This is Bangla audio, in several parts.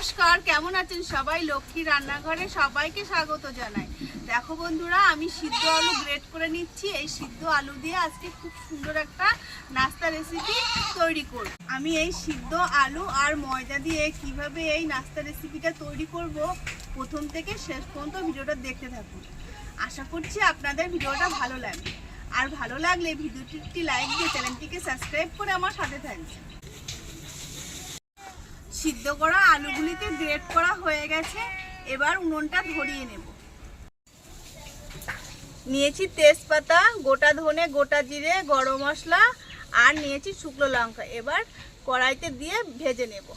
নমস্কার, কেমন আছেন সবাই? লক্ষ্মী রান্নাঘরে সবাইকে স্বাগত জানাই। দেখো বন্ধুরা, আমি সিদ্ধ আলু গ্রেট করে নিচ্ছি। এই সিদ্ধ আলু দিয়ে আজকে খুব সুন্দর একটা নাস্তা রেসিপি তৈরি করব। আমি এই সিদ্ধ আলু আর ময়দা দিয়ে কীভাবে এই নাস্তা রেসিপিটা তৈরি করব, প্রথম থেকে শেষ পর্যন্ত ভিডিওটা দেখতে থাকুন। আশা করছি আপনাদের ভিডিওটা ভালো লাগবে। আর ভালো লাগলে ভিডিওটি লাইক দিয়ে চ্যানেলটিকে সাবস্ক্রাইব করে আমার সাথে থাকবেন। সিদ্ধ করা আলুগুলিতে গ্রেট করা হয়ে গেছে। এবার উনুনটা ধরিয়ে নেব। নিয়েছি তেজপাতা, গোটা ধনে, গোটা জিরে, গরম মশলা, আর নিয়েছি শুকনো লঙ্কা। এবার কড়াইতে দিয়ে ভেজে নেব।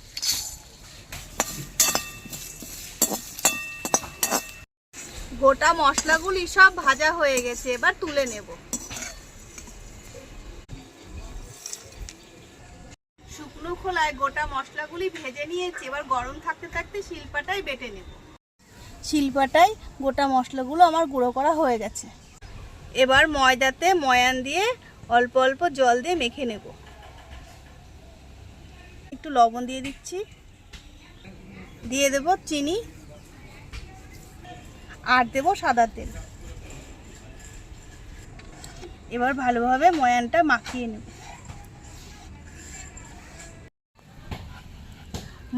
গোটা মশলাগুলি সব ভাজা হয়ে গেছে। এবার তুলে নেব। খোলায় গোটা মশলাগুলি ভেজে নিয়েছি। এবার গরম থাকতে থাকতে শিলপাটাই বেটে নেব। শিলপাটাই গোটা মশলাগুলো আমার গুঁড়ো করা হয়ে গেছে। এবার ময়দাতে ময়ান দিয়ে অল্প অল্প জল দিয়ে মেখে নেব। একটু লবণ দিয়ে দিচ্ছি। দিয়ে দেব চিনি। আর দেব সাদা তেল। এবার ভালোভাবে ময়ানটা মাখিয়ে নেব।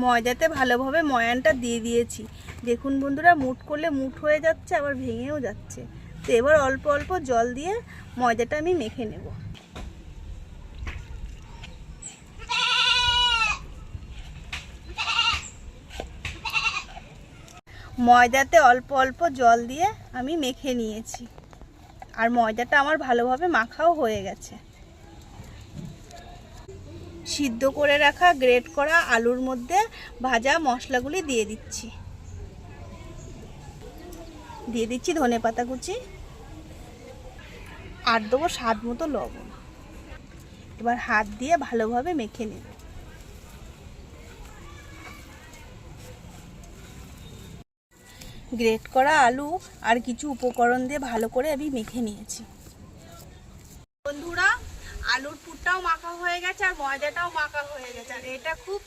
ময়দাতে ভালোভাবে ময়ানটা দিয়ে দিয়েছি। দেখুন বন্ধুরা, মুট করলে মুট হয়ে যাচ্ছে, আবার ভেঙেও যাচ্ছে। তো এবার অল্প অল্প জল দিয়ে ময়দাটা আমি মেখে নেব। ময়দাতে অল্প অল্প জল দিয়ে আমি মেখে নিয়েছি। আর ময়দাটা আমার ভালোভাবে মাখাও হয়ে গেছে। সিদ্ধ করে রাখা, গ্রেট করা আলুর মধ্যে ভাজা মশলাগুলি দিয়ে দিচ্ছি। দিয়ে দিচ্ছি ধনে পাতা কুচি আর দেবো স্বাদ মতো লবণ। এবার হাত দিয়ে ভালোভাবে মেখে নেব। গ্রেট করা আলু আর কিছু উপকরণ দিয়ে ভালো করে আমি মেখে নিয়েছি। আলুর পুরটাও মাখা হয়ে গেছে আর ময়দাটাও মাখা হয়ে গেছে। আর এটা খুব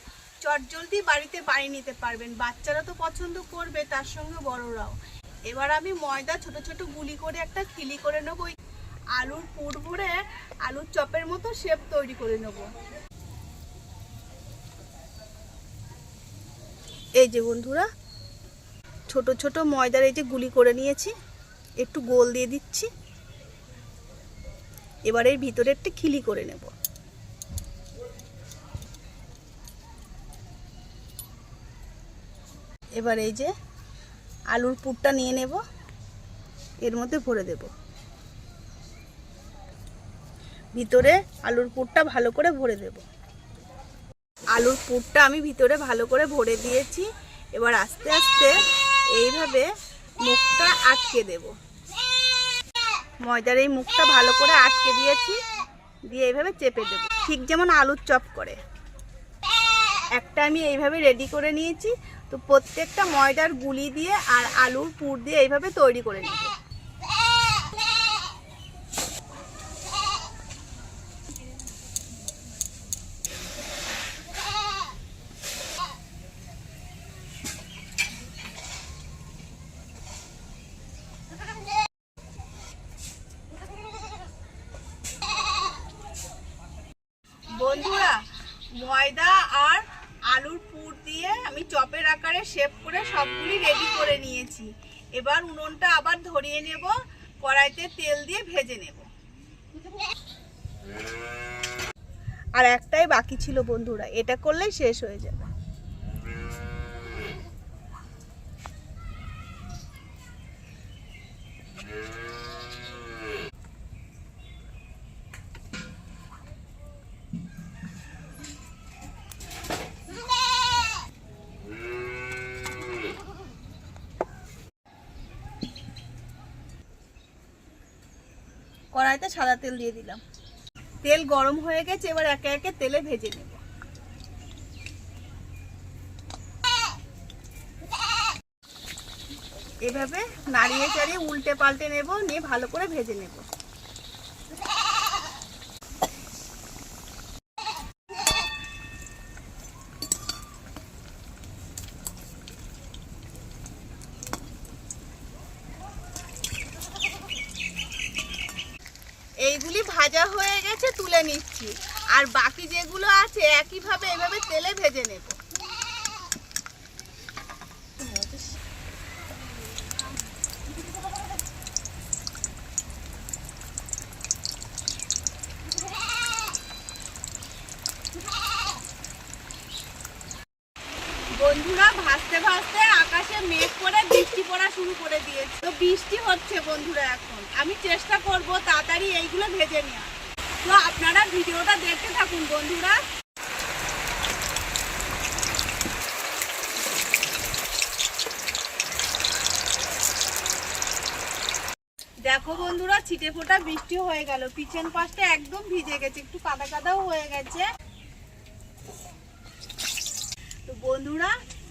চটজলদি বাড়িতে বানিয়ে নিতে পারবেন। বাচ্চারা তো পছন্দ করবে, তার সঙ্গে বড়রাও। এবার আমি ময়দা ছোট ছোট গুলি করে একটা খিলি করে নেব। আলুর পুর ভরে আলুর চপের মতো শেপ তৈরি করে নেব। এই যে বন্ধুরা, ছোট ছোট ময়দার এই যে গুলি করে নিয়েছি, একটু গোল দিয়ে দিচ্ছি। এবার এর ভিতরে একটা খিলি করে নেব। এবার এই যে আলুর পুরটা নিয়ে নেব, এর মধ্যে ভরে দেব। ভিতরে আলুর পুরটা ভালো করে ভরে দেব। আলুর পুরটা আমি ভিতরে ভালো করে ভরে দিয়েছি, এবার আস্তে আস্তে এইভাবে মুখটা আটকে দেবো। ময়দার এই মুখটা ভালো করে আটকে দিয়েছি, দিয়ে এইভাবে চেপে দেব। ঠিক যেমন আলুর চপ করে। একটা আমি এইভাবে রেডি করে নিয়েছি। তো প্রত্যেকটা ময়দার গুলি দিয়ে আর আলুর পুর দিয়ে এইভাবে তৈরি করে নেব বন্ধুরা, ময়দা আর আলুর পুর দিয়ে আমি চপের আকারে শেপ করে সবগুলি রেডি করে নিয়েছি। এবার উনুনটা আবার ধরিয়ে নেব, কড়াইতে তেল দিয়ে ভেজে নেব। আর একটাই বাকি ছিল বন্ধুরা, এটা করলেই শেষ হয়ে যাবে। কড়াইতে সাদা তেল দিয়ে দিলাম। তেল গরম হয়ে গেছে, এবার একে একে তেলে ভেজে নেব। এভাবে নাড়িয়ে চাড়িয়ে উল্টে পাল্টে নেব, নিয়ে ভালো করে ভেজে নেব। ভাজা হয়ে গেছে তুলে নিচ্ছি। আর বাকি যেগুলো আছে একইভাবে এভাবে তেলে ভেজে নেব। শুরু করে দিয়েছে। তো বৃষ্টি হচ্ছে বন্ধুরা এখন। আমি চেষ্টা করব তাড়াতাড়ি এইগুলো ভেজে নেওয়া তো আপনারা ভিডিওটা দেখতে থাকুন বন্ধুরা। দেখো বন্ধুরা, ছিটে ফোটা বৃষ্টি হয়ে গেল। পিছন পাশটা একদম ভিজে গেছে, একটু কাদা কাদাও হয়ে গেছে। তো বন্ধুরা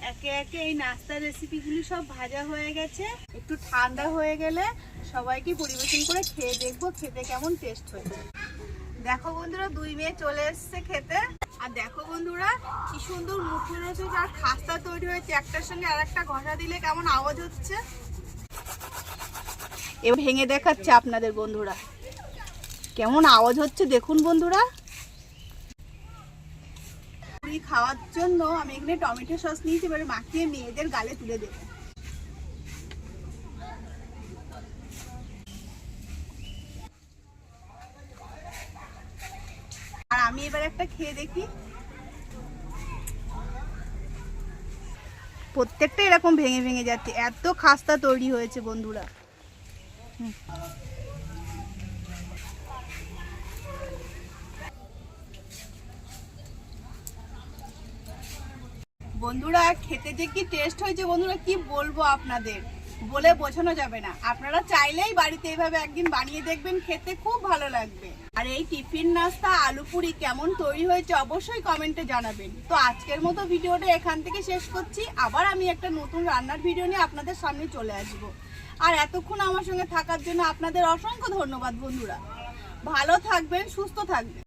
একে একে এই নাস্তার রেসিপিগুলি সব ভাজা হয়ে গেছে। একটু ঠান্ডা হয়ে গেলে সবাইকে পরিবেশন করে খেয়ে দেখব, খেতে কেমন টেস্ট হয়েছে। দেখো বন্ধুরা, দুই মেয়ে চলে এসছে খেতে। আর দেখো বন্ধুরা, কি সুন্দর মুখে রয়েছে আর খাস্তা তৈরি হয়েছে। একটার সঙ্গে আর একটা ঘষা দিলে কেমন আওয়াজ হচ্ছে। এবার ভেঙে দেখাচ্ছে আপনাদের বন্ধুরা। কেমন আওয়াজ হচ্ছে দেখুন বন্ধুরা। খাওয়ার জন্য আমি এখানে টমেটো সস নিয়েছি, এবারে মাখিয়ে মেয়েদের গালে তুলে দেবো। আর আমি এবার একটা খেয়ে দেখি। প্রত্যেকটা এরকম ভেঙে ভেঙে যাচ্ছে, এত খাস্তা তৈরি হয়েছে বন্ধুরা। হুম। বন্ধুরা, খেতে যে কি টেস্ট হয়েছে বন্ধুরা, কি বলব আপনাদের? বলে বোঝানো যাবে না। আপনারা চাইলেই বাড়িতে এইভাবে একদিন বানিয়ে দেখবেন, খেতে খুব ভালো লাগবে। আর এই টিফিন নাস্তা, আলু পুরি কেমন তৈরি হয়েছে অবশ্যই কমেন্টে জানাবেন। তো আজকের মতো ভিডিওটা এখান থেকে শেষ করছি। আবার আমি একটা নতুন রান্নার ভিডিও নিয়ে আপনাদের সামনে চলে আসব। আর এতক্ষণ আমার সঙ্গে থাকার জন্য আপনাদের অসংখ্য ধন্যবাদ বন্ধুরা। ভালো থাকবেন, সুস্থ থাকবেন।